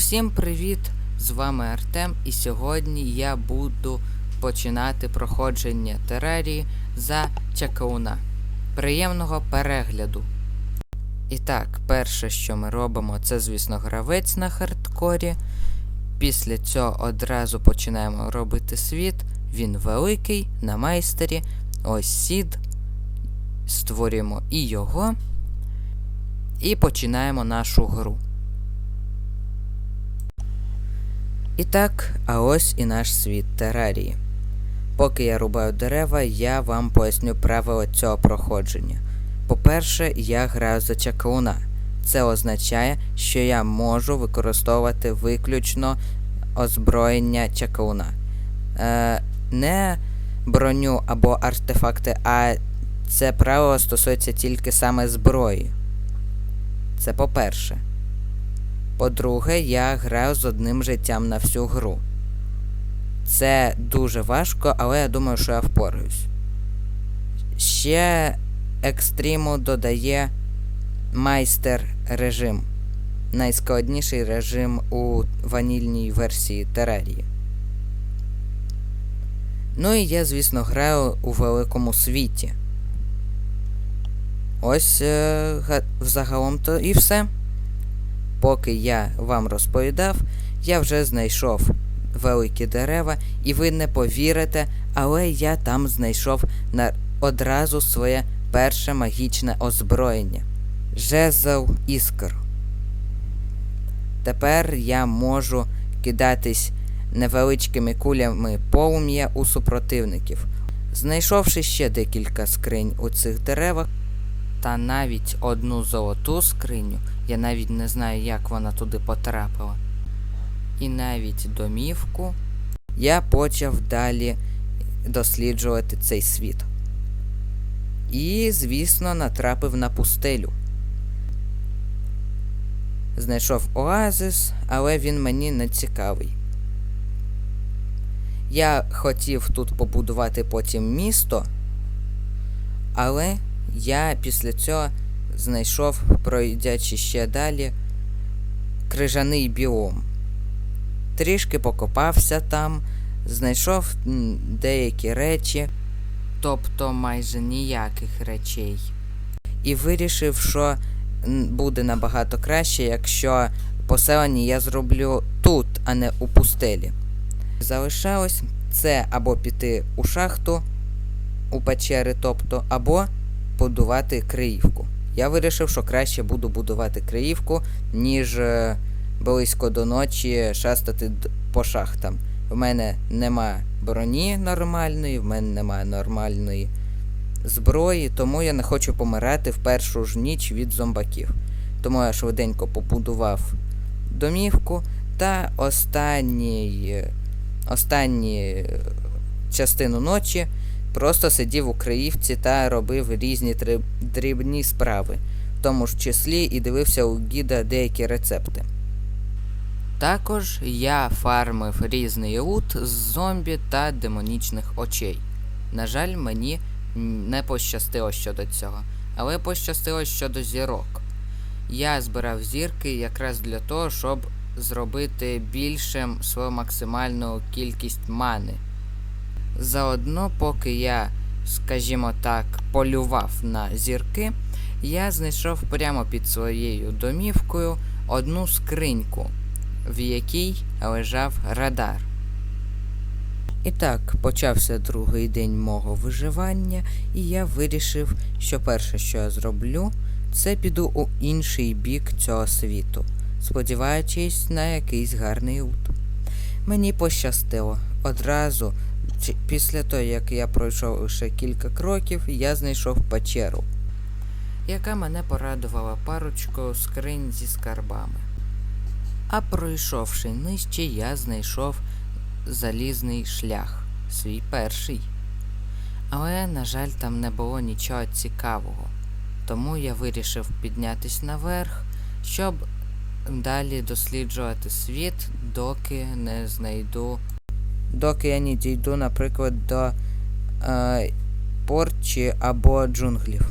Усім привіт! З вами Артем, і сьогодні я буду починати проходження терарії за чакауна. Приємного перегляду! І так, перше, що ми робимо, це, звісно, гравець на хардкорі. Після цього одразу починаємо робити світ. Він великий, на майстері. Ось сід. Створюємо і його. І починаємо нашу гру. І так, а ось і наш світ терарії. Поки я рубаю дерева, я вам поясню правила цього проходження. По-перше, я граю за чакауна. Це означає, що я можу використовувати виключно озброєння чакауна. Е, не броню або артефакти, а це правило стосується тільки саме зброї. Це по-перше. По-друге, я граю з одним життям на всю гру. Це дуже важко, але я думаю, що я впораюсь. Ще екстриму додає майстер режим. Найскладніший режим у ванільній версії Терарії. Ну і я, звісно, граю у великому світі. Ось е, га- взагалом то і все. Поки я вам розповідав, я вже знайшов великі дерева, і ви не повірите, але я там знайшов на одразу своє перше магічне озброєння жезл іскр. Тепер я можу кидатись невеличкими кулями полум'я у супротивників. Знайшовши ще декілька скринь у цих деревах, та навіть одну золоту скриню, я навіть не знаю, як вона туди потрапила. І навіть домівку я почав далі досліджувати цей світ. І, звісно, натрапив на пустелю. Знайшов оазис, але він мені не цікавий. Я хотів тут побудувати потім місто, але я після цього знайшов, пройдячи ще далі, крижаний біом. Трішки покопався там, знайшов деякі речі, тобто майже ніяких речей. І вирішив, що буде набагато краще, якщо поселення я зроблю тут, а не у пустелі. Залишалось це або піти у шахту, у печери, тобто, або будувати Криївку. Я вирішив, що краще буду будувати Криївку, ніж е, близько до ночі шастати по шахтам. В мене нема броні нормальної, в мене нема нормальної зброї, тому я не хочу помирати в першу ж ніч від зомбаків. Тому я швиденько побудував домівку та е, останні е, частину ночі просто сидів у Криївці та робив різні дрібні справи, в тому ж числі і дивився у гіда деякі рецепти. Також я фармив різний лут з зомбі та демонічних очей. На жаль, мені не пощастило щодо цього, але пощастило щодо зірок. Я збирав зірки якраз для того, щоб зробити більшим свою максимальну кількість мани. Заодно, поки я, скажімо так, полював на зірки, я знайшов прямо під своєю домівкою одну скриньку, в якій лежав радар. І так, почався другий день мого виживання, і я вирішив, що перше, що я зроблю, це піду у інший бік цього світу, сподіваючись на якийсь гарний лут. Мені пощастило. Одразу, після того, як я пройшов лише кілька кроків, я знайшов печеру, яка мене порадувала парочкою скринь зі скарбами. А пройшовши нижче, я знайшов залізний шлях, свій перший. Але, на жаль, там не було нічого цікавого. Тому я вирішив піднятись наверх, щоб далі досліджувати світ, доки не знайду. Доки я не дійду, наприклад, до е, порчі або джунглів.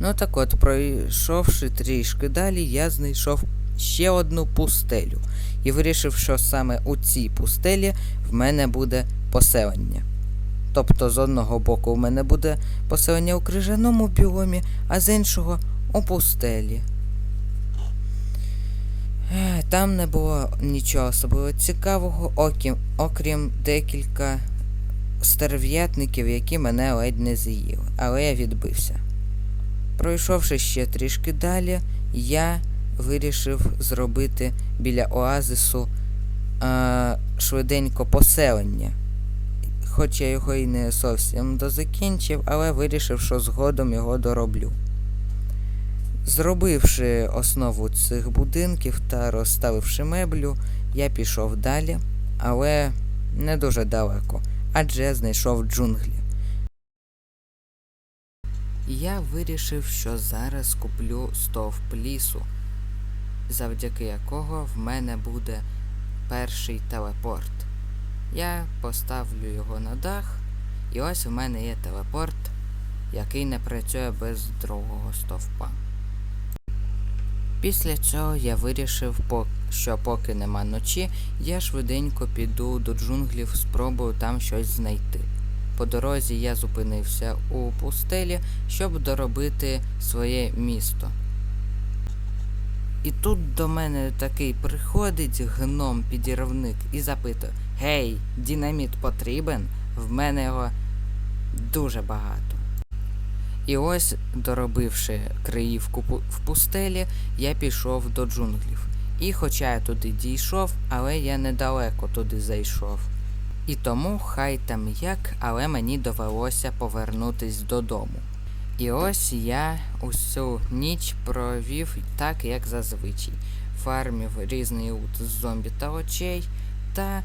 Ну так от, пройшовши трішки далі, я знайшов ще одну пустелю і вирішив, що саме у цій пустелі в мене буде поселення. Тобто з одного боку в мене буде поселення у крижаному біомі, а з іншого у пустелі. Там не було нічого особливо цікавого, окрім, окрім декілька стерв'ятників, які мене ледь не з'їли, але я відбився. Пройшовши ще трішки далі, я вирішив зробити біля оазису е, швиденько поселення. Хоч я його і не зовсім дозакінчив, але вирішив, що згодом його дороблю. Зробивши основу цих будинків та розставивши меблю, я пішов далі, але не дуже далеко, адже знайшов джунглі. Я вирішив, що зараз куплю стовп лісу, завдяки якого в мене буде перший телепорт. Я поставлю його на дах, і ось в мене є телепорт, який не працює без другого стовпа. Після цього я вирішив, що поки нема ночі, я швиденько піду до джунглів, спробую там щось знайти. По дорозі я зупинився у пустелі, щоб доробити своє місто. І тут до мене такий приходить гном підірвник і запитує: Гей, динаміт потрібен? В мене його дуже багато. І ось, доробивши криївку в пустелі, я пішов до джунглів. І хоча я туди дійшов, але я недалеко туди зайшов. І тому хай там як, але мені довелося повернутись додому. І ось я усю ніч провів так, як зазвичай. Фармів різний лут з зомбі та очей та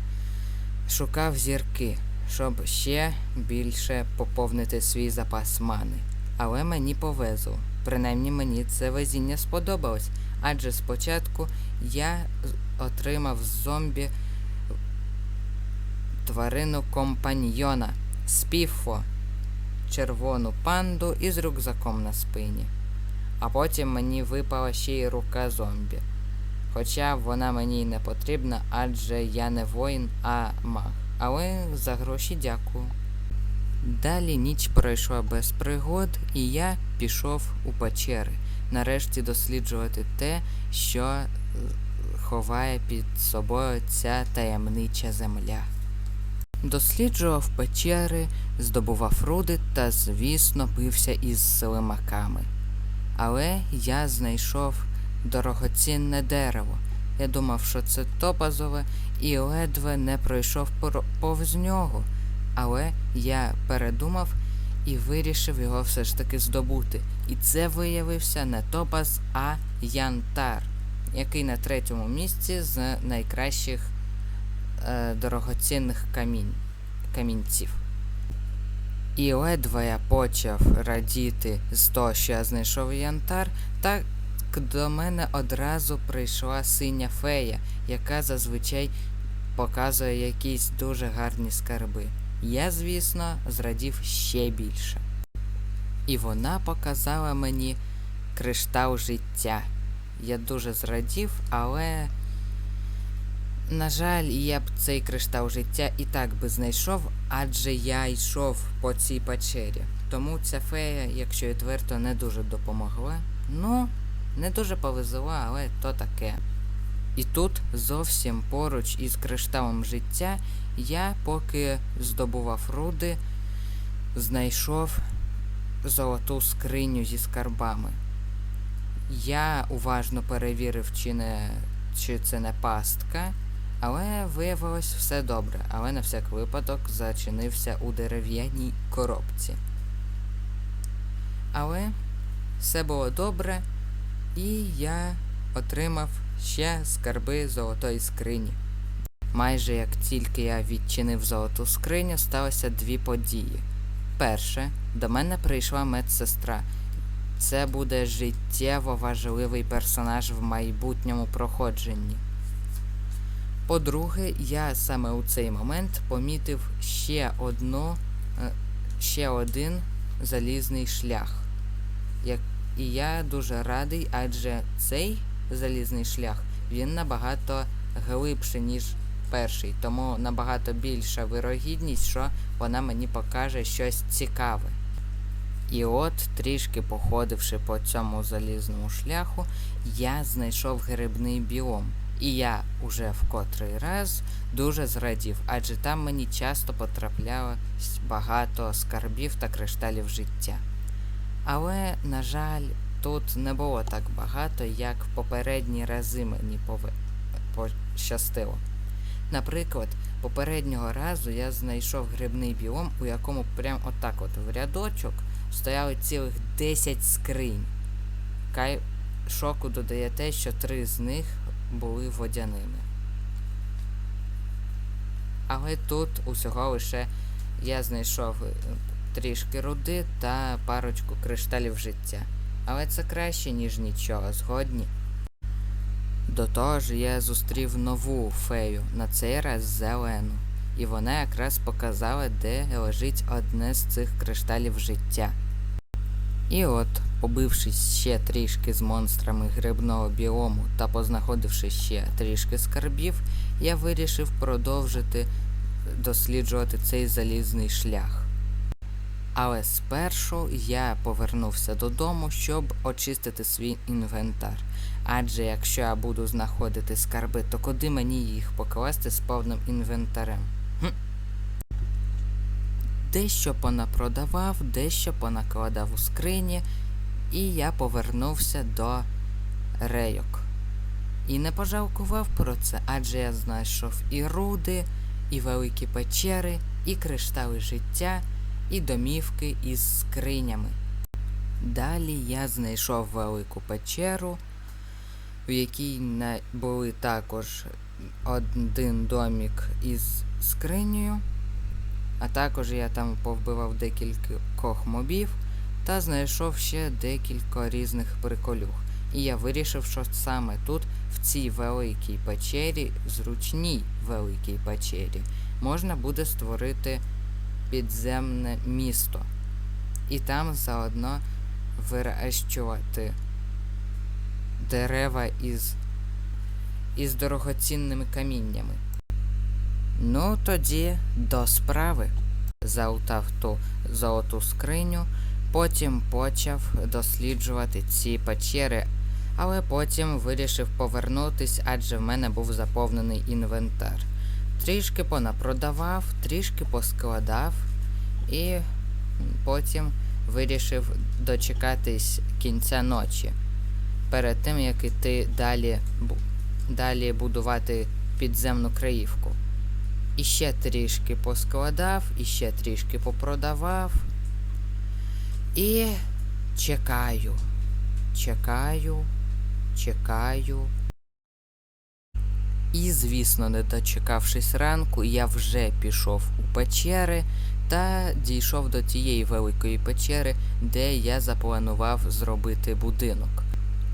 шукав зірки, щоб ще більше поповнити свій запас мани. Але мені повезло. Принаймні мені це везіння сподобалось, адже спочатку я отримав зомбі тварину компаньйона Спіфо, червону панду із рюкзаком на спині. А потім мені випала ще й рука зомбі. Хоча вона мені й не потрібна, адже я не воїн, а маг. Але за гроші дякую. Далі ніч пройшла без пригод, і я пішов у печери, нарешті досліджувати те, що е, ховає під собою ця таємнича земля. Досліджував печери, здобував руди та, звісно, бився із слимаками. Але я знайшов дорогоцінне дерево. Я думав, що це топазове, і ледве не пройшов повз нього. Але я передумав і вирішив його все ж таки здобути. І це виявився не топаз, а янтар, який на третьому місці з найкращих е, дорогоцінних камінь, камінців. І ледве я почав радіти з того, що я знайшов янтар, так до мене одразу прийшла синя фея, яка зазвичай показує якісь дуже гарні скарби. Я, звісно, зрадів ще більше. І вона показала мені криштал життя. Я дуже зрадів, але. На жаль, я б цей криштал життя і так би знайшов, адже я йшов по цій печері. Тому ця фея, якщо відверто, не дуже допомогла. Ну, не дуже повезло, але то таке. І тут, зовсім поруч із кришталом життя, я, поки здобував руди, знайшов золоту скриню зі скарбами. Я уважно перевірив, чи, не, чи це не пастка, але виявилось все добре, але на всяк випадок зачинився у дерев'яній коробці. Але все було добре, і я отримав ще скарби золотої скрині. Майже як тільки я відчинив золоту скриню, сталося дві події. Перше, до мене прийшла медсестра. Це буде життєво важливий персонаж в майбутньому проходженні. По-друге, я саме у цей момент помітив ще одну, е, ще один залізний шлях. І я дуже радий, адже цей залізний шлях, він набагато глибший, ніж перший, тому набагато більша вирогідність, що вона мені покаже щось цікаве. І от, трішки походивши по цьому залізному шляху, я знайшов грибний біом. І я уже в котрий раз дуже зрадів, адже там мені часто потраплялось багато скарбів та кришталів життя. Але, на жаль, тут не було так багато, як попередні рази мені пощастило. Наприклад, попереднього разу я знайшов грибний біом, у якому прям отак от в рядочок стояли цілих 10 скринь. Кай шоку додає те, що три з них були водяними. Але тут усього лише я знайшов е, трішки руди та парочку кришталів життя. Але це краще, ніж нічого, згодні. До того ж, я зустрів нову фею, на цей раз зелену. І вона якраз показала, де лежить одне з цих кришталів життя. І от, побившись ще трішки з монстрами грибного біому та познаходивши ще трішки скарбів, я вирішив продовжити досліджувати цей залізний шлях. Але спершу я повернувся додому, щоб очистити свій інвентар. Адже якщо я буду знаходити скарби, то куди мені їх покласти з повним інвентарем? Хм. Дещо понапродавав, дещо понакладав у скрині, і я повернувся до рейок. І не пожалкував про це, адже я знайшов і руди, і великі печери, і криштали життя, і домівки із скринями. Далі я знайшов велику печеру, в якій були також один домік із скринею, а також я там повбивав декількох мобів та знайшов ще декілька різних приколюх. І я вирішив, що саме тут, в цій великій печері, зручній великій печері, можна буде створити підземне місто. І там заодно вирощувати дерева із, із дорогоцінними каміннями. Ну, тоді до справи. Заутав ту золоту скриню, потім почав досліджувати ці печери, але потім вирішив повернутись, адже в мене був заповнений інвентар. Трішки понапродавав, трішки поскладав і потім вирішив дочекатись кінця ночі. Перед тим як іти далі, далі будувати підземну краївку. І ще трішки поскладав, і ще трішки попродавав. І чекаю, чекаю, чекаю. І, звісно, не дочекавшись ранку, я вже пішов у печери та дійшов до тієї великої печери, де я запланував зробити будинок.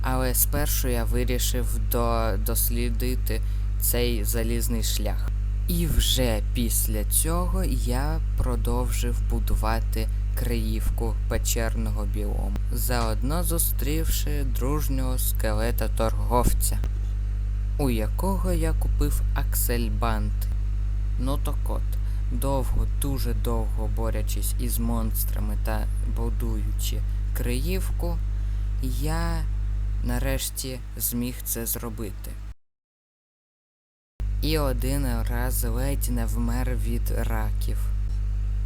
Але спершу я вирішив до... дослідити цей залізний шлях. І вже після цього я продовжив будувати криївку печерного біому, заодно зустрівши дружнього скелета торговця, у якого я купив аксельбант. Ну то кот, довго, дуже довго борячись із монстрами та будуючи криївку, я нарешті зміг це зробити. І один раз ледь не вмер від раків.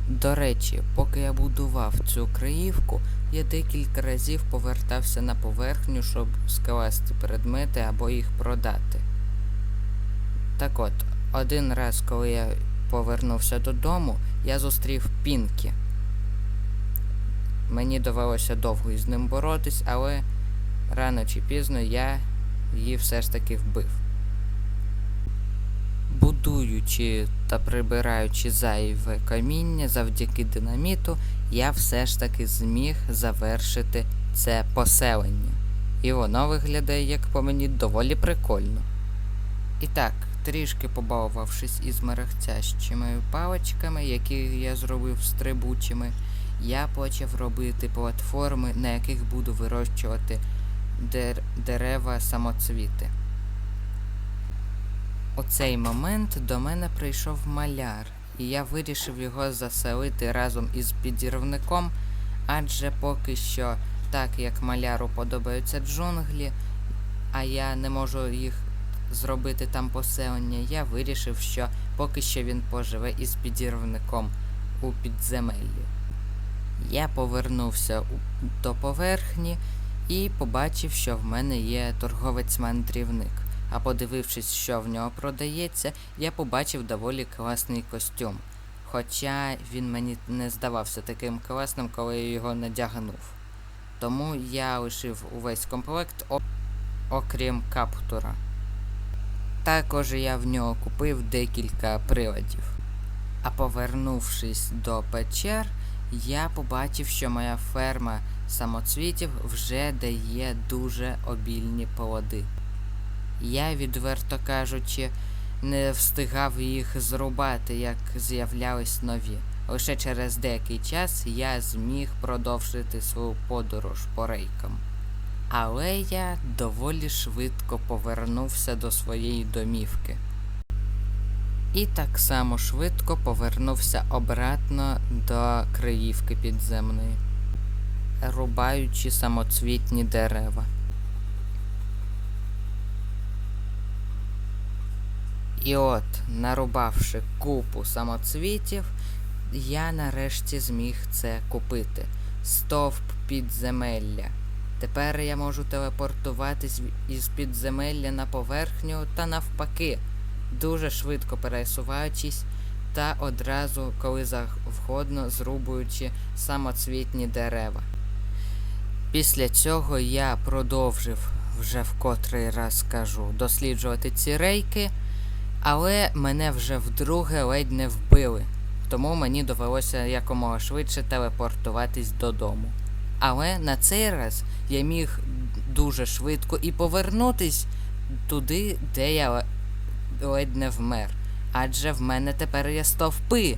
До речі, поки я будував цю краївку, я декілька разів повертався на поверхню, щоб скласти предмети або їх продати. Так от, один раз, коли я повернувся додому, я зустрів Пінкі. Мені довелося довго із ним боротись, але рано чи пізно я її все ж таки вбив. Будуючи та прибираючи зайве каміння завдяки динаміту, я все ж таки зміг завершити це поселення. І воно виглядає, як по мені, доволі прикольно. І так, трішки побалувавшись із мерехтящими паличками, які я зробив стрибучими, я почав робити платформи, на яких буду вирощувати дер- дерева самоцвіти. У цей момент до мене прийшов маляр, і я вирішив його заселити разом із підірвником, адже поки що, так як маляру подобаються джунглі, а я не можу їх зробити там поселення, я вирішив, що поки що він поживе із підірвником у підземеллі. Я повернувся до поверхні і побачив, що в мене є торговець-мандрівник. А подивившись, що в нього продається, я побачив доволі класний костюм. Хоча він мені не здавався таким класним, коли я його надягнув. Тому я лишив увесь комплект, окрім каптура. Також я в нього купив декілька приладів. А повернувшись до печер, я побачив, що моя ферма самоцвітів вже дає дуже обільні плоди. Я, відверто кажучи, не встигав їх зрубати, як з'являлись нові. Лише через деякий час я зміг продовжити свою подорож по рейкам. Але я доволі швидко повернувся до своєї домівки. І так само швидко повернувся обратно до Криївки підземної, рубаючи самоцвітні дерева. І от, нарубавши купу самоцвітів, я нарешті зміг це купити. Стовп підземелля. Тепер я можу телепортуватись із підземелля на поверхню та навпаки, дуже швидко пересуваючись та одразу, коли завгодно, зрубуючи самоцвітні дерева. Після цього я продовжив вже в котрий раз кажу досліджувати ці рейки, але мене вже вдруге ледь не вбили, тому мені довелося якомога швидше телепортуватись додому. Але на цей раз я міг дуже швидко і повернутись туди, де я ледь не вмер. Адже в мене тепер є стовпи.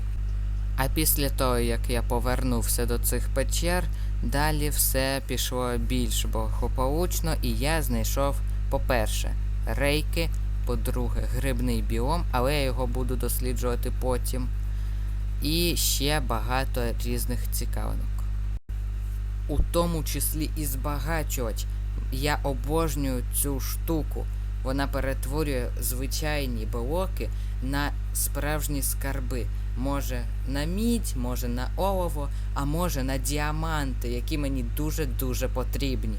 А після того, як я повернувся до цих печер, далі все пішло більш благополучно, і я знайшов, по-перше, рейки, по-друге, грибний біом, але я його буду досліджувати потім. І ще багато різних цікавинок. У тому числі і збагачувач. Я обожнюю цю штуку. Вона перетворює звичайні блоки на справжні скарби. Може на мідь, може на олово, а може на діаманти, які мені дуже-дуже потрібні.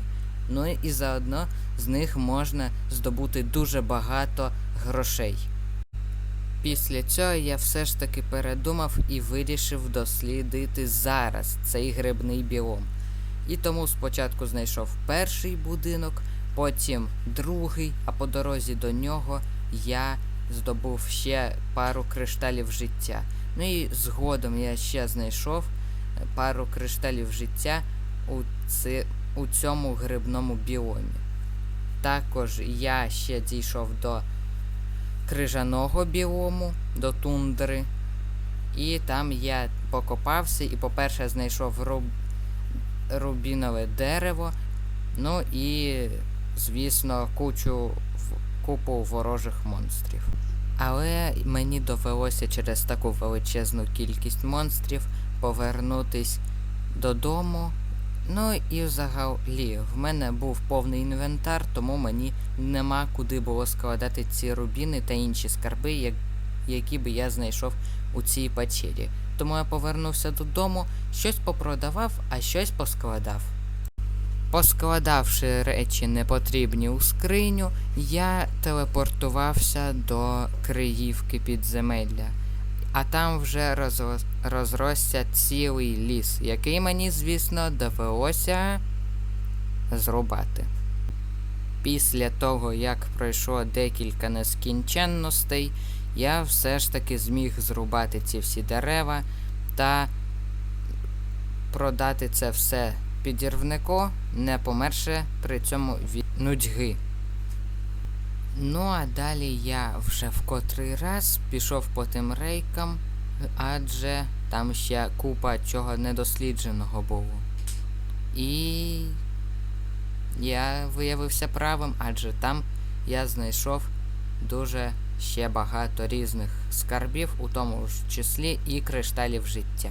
Ну і заодно з них можна здобути дуже багато грошей. Після цього я все ж таки передумав і вирішив дослідити зараз цей грибний біом. І тому спочатку знайшов перший будинок, потім другий, а по дорозі до нього я здобув ще пару кришталів життя. Ну і згодом я ще знайшов е, пару кришталів життя у, ци, у цьому грибному біомі. Також я ще дійшов до крижаного біому, до тундри. І там я покопався і, по-перше, знайшов руб... рубінове дерево. Ну і, звісно, кучу купу ворожих монстрів. Але мені довелося через таку величезну кількість монстрів повернутись додому. Ну і взагалі, в мене був повний інвентар, тому мені нема куди було складати ці рубіни та інші скарби, як, які би я знайшов у цій печері. Тому я повернувся додому, щось попродавав, а щось поскладав. Поскладавши речі непотрібні у скриню, я телепортувався до Криївки підземелля. А там вже розрос... розросся цілий ліс, який мені, звісно, довелося зрубати. Після того, як пройшло декілька нескінченностей, я все ж таки зміг зрубати ці всі дерева та продати це все підірвнику, не померше при цьому від нудьги. Ну а далі я вже в котрий раз пішов по тим рейкам, адже там ще купа чого недослідженого було. І я виявився правим, адже там я знайшов дуже ще багато різних скарбів, у тому ж числі і кришталів життя.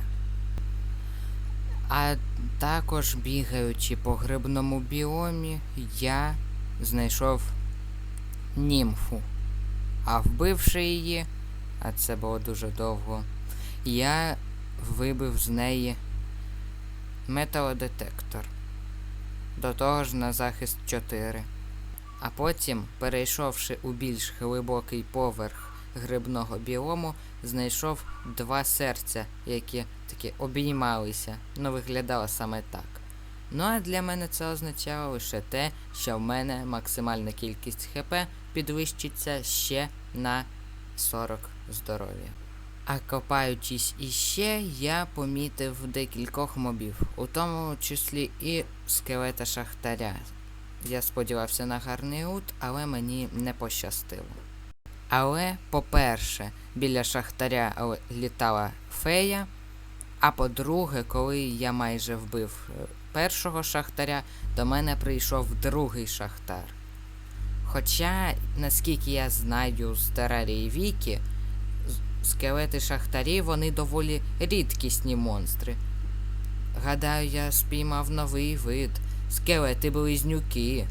А також бігаючи по грибному біомі, я знайшов німфу. А вбивши її, а це було дуже довго, я вибив з неї металодетектор. До того ж на захист 4. А потім, перейшовши у більш глибокий поверх грибного біому, знайшов два серця, які такі обіймалися. Ну, виглядало саме так. Ну а для мене це означало лише те, що в мене максимальна кількість ХП підвищиться ще на 40 здоров'я. А копаючись іще, я помітив декількох мобів, у тому числі і скелета шахтаря. Я сподівався на гарний ут, але мені не пощастило. Але, по-перше, біля шахтаря літала фея. А по-друге, коли я майже вбив е, першого шахтаря, до мене прийшов другий шахтар. Хоча, наскільки я знаю з Терарії Вікі, скелети шахтарів вони доволі рідкісні монстри. Гадаю, я спіймав новий вид. Скелети близнюки.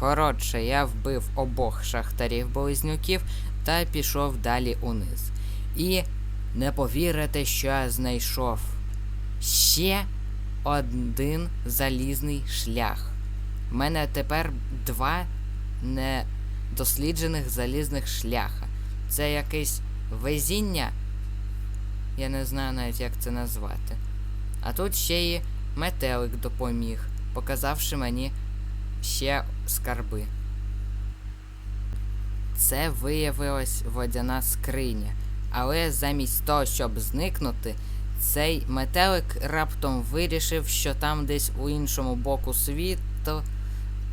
Коротше, я вбив обох шахтарів близнюків та пішов далі униз. І не повірите, що я знайшов ще один залізний шлях. У мене тепер два недосліджених залізних шляха. Це якесь везіння. Я не знаю навіть, як це назвати. А тут ще й метелик допоміг, показавши мені ще скарби. Це виявилась водяна скриня. Але замість того, щоб зникнути, цей метелик раптом вирішив, що там десь у іншому боку світу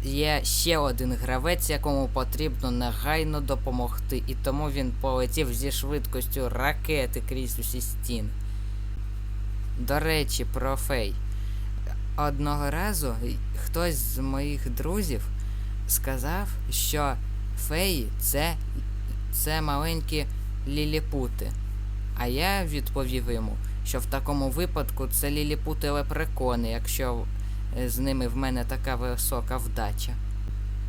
є ще один гравець, якому потрібно негайно допомогти, і тому він полетів зі швидкістю ракети крізь усі стіни. До речі, про фей. Одного разу хтось з моїх друзів сказав, що феї це, це маленькі ліліпути. А я відповів йому, що в такому випадку це ліліпути лепрекони, якщо е, з ними в мене така висока вдача.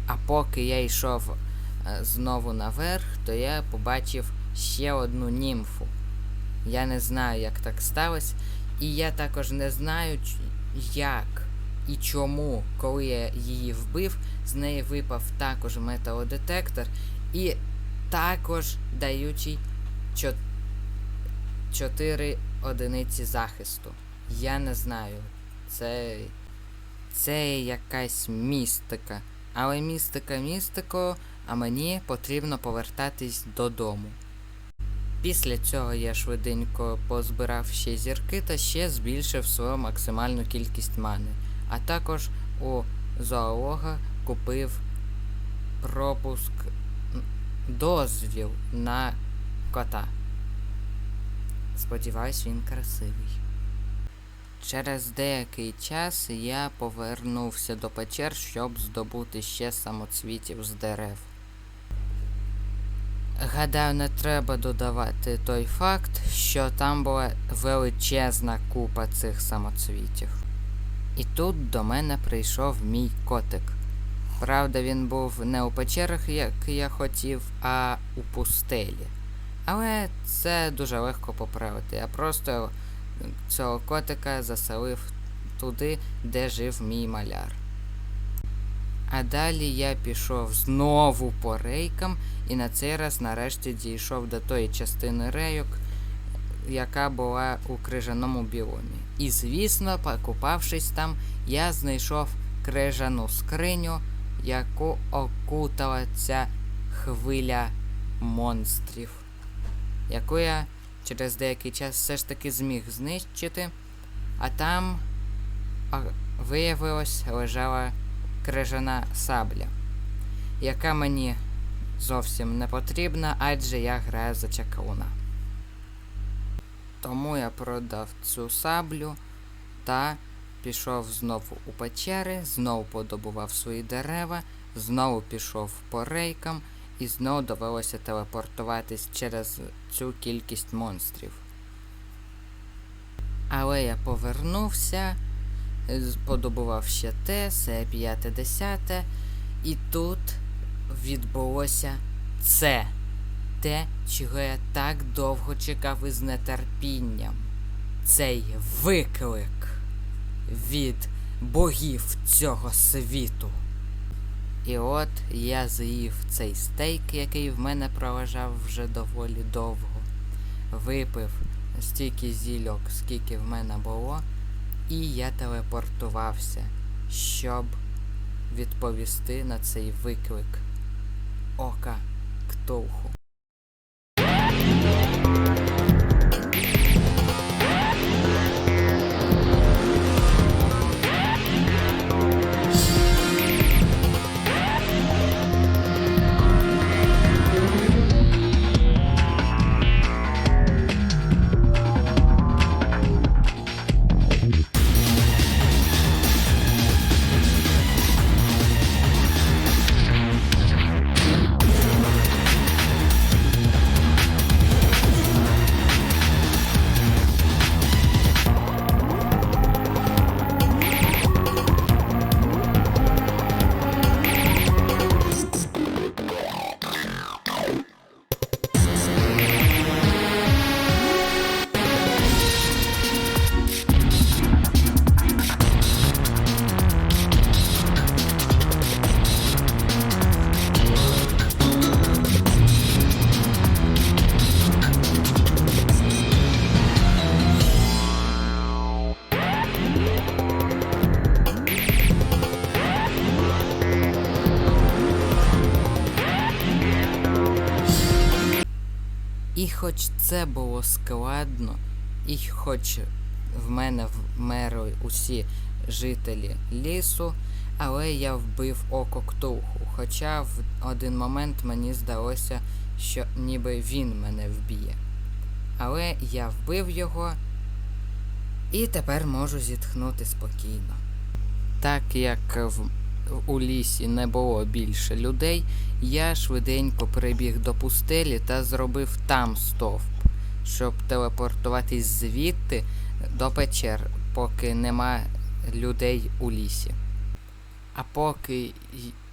А поки я йшов е, знову наверх, то я побачив ще одну німфу. Я не знаю, як так сталося, і я також не знаю, як і чому, коли я її вбив, з неї випав також металодетектор і також даючий 4 одиниці захисту. Я не знаю. Це. Це якась містика. Але містика містико, а мені потрібно повертатись додому. Після цього я швиденько позбирав ще зірки та ще збільшив свою максимальну кількість мани. А також у зоолога купив пропуск дозвіл на кота. Сподіваюсь, він красивий. Через деякий час я повернувся до печер, щоб здобути ще самоцвітів з дерев. Гадаю, не треба додавати той факт, що там була величезна купа цих самоцвітів. І тут до мене прийшов мій котик. Правда, він був не у печерах, як я хотів, а у пустелі. Але це дуже легко поправити. Я просто цього котика заселив туди, де жив мій маляр. А далі я пішов знову по рейкам і на цей раз нарешті дійшов до тої частини рейок, яка була у крижаному біомі. І звісно, покупавшись там, я знайшов крижану скриню, яку окутала ця хвиля монстрів, яку я через деякий час все ж таки зміг знищити, а там виявилось лежала крижана сабля, яка мені зовсім не потрібна, адже я граю за чаклуна. Тому я продав цю саблю та пішов знову у печери, знову подобував свої дерева, знову пішов по рейкам і знову довелося телепортуватись через цю кількість монстрів. Але я повернувся, подобував ще те, все п'яте десяте, і тут відбулося це. Те, чого я так довго чекав із нетерпінням. Цей виклик від богів цього світу. І от я з'їв цей стейк, який в мене проважав вже доволі довго. Випив стільки зільок, скільки в мене було, і я телепортувався, щоб відповісти на цей виклик Ока Ктулху. Це було складно, і хоч в мене вмерли усі жителі лісу, але я вбив око ктулху. Хоча в один момент мені здалося, що ніби він мене вб'є. Але я вбив його і тепер можу зітхнути спокійно. Так як в, у лісі не було більше людей, я швиденько прибіг до пустелі та зробив там стовп, щоб телепортуватись звідти до печер, поки нема людей у лісі. А поки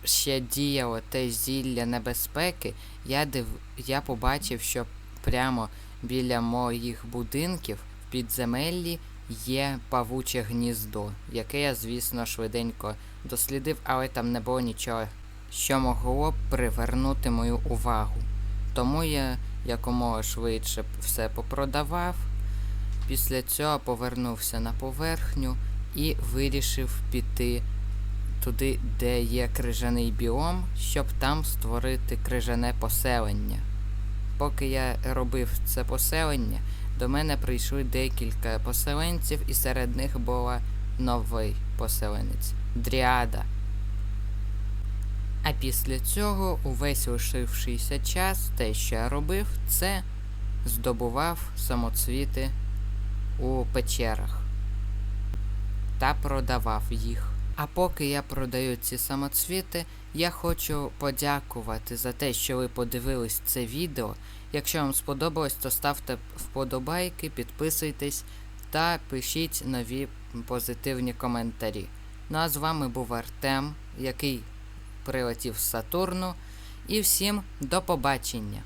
ще діяло те зілля небезпеки, я, див... я побачив, що прямо біля моїх будинків в підземеллі є павуче гніздо, яке я, звісно, швиденько дослідив, але там не було нічого, що могло б привернути мою увагу. Тому я якомога швидше все попродавав. Після цього повернувся на поверхню і вирішив піти туди, де є крижаний біом, щоб там створити крижане поселення. Поки я робив це поселення, до мене прийшли декілька поселенців, і серед них була новий поселенець Дріада. А після цього, увесь лишившийся час, те, що я робив, це здобував самоцвіти у печерах та продавав їх. А поки я продаю ці самоцвіти, я хочу подякувати за те, що ви подивились це відео. Якщо вам сподобалось, то ставте вподобайки, підписуйтесь та пишіть нові позитивні коментарі. Ну а з вами був Артем, який прилетів з Сатурну. І всім до побачення!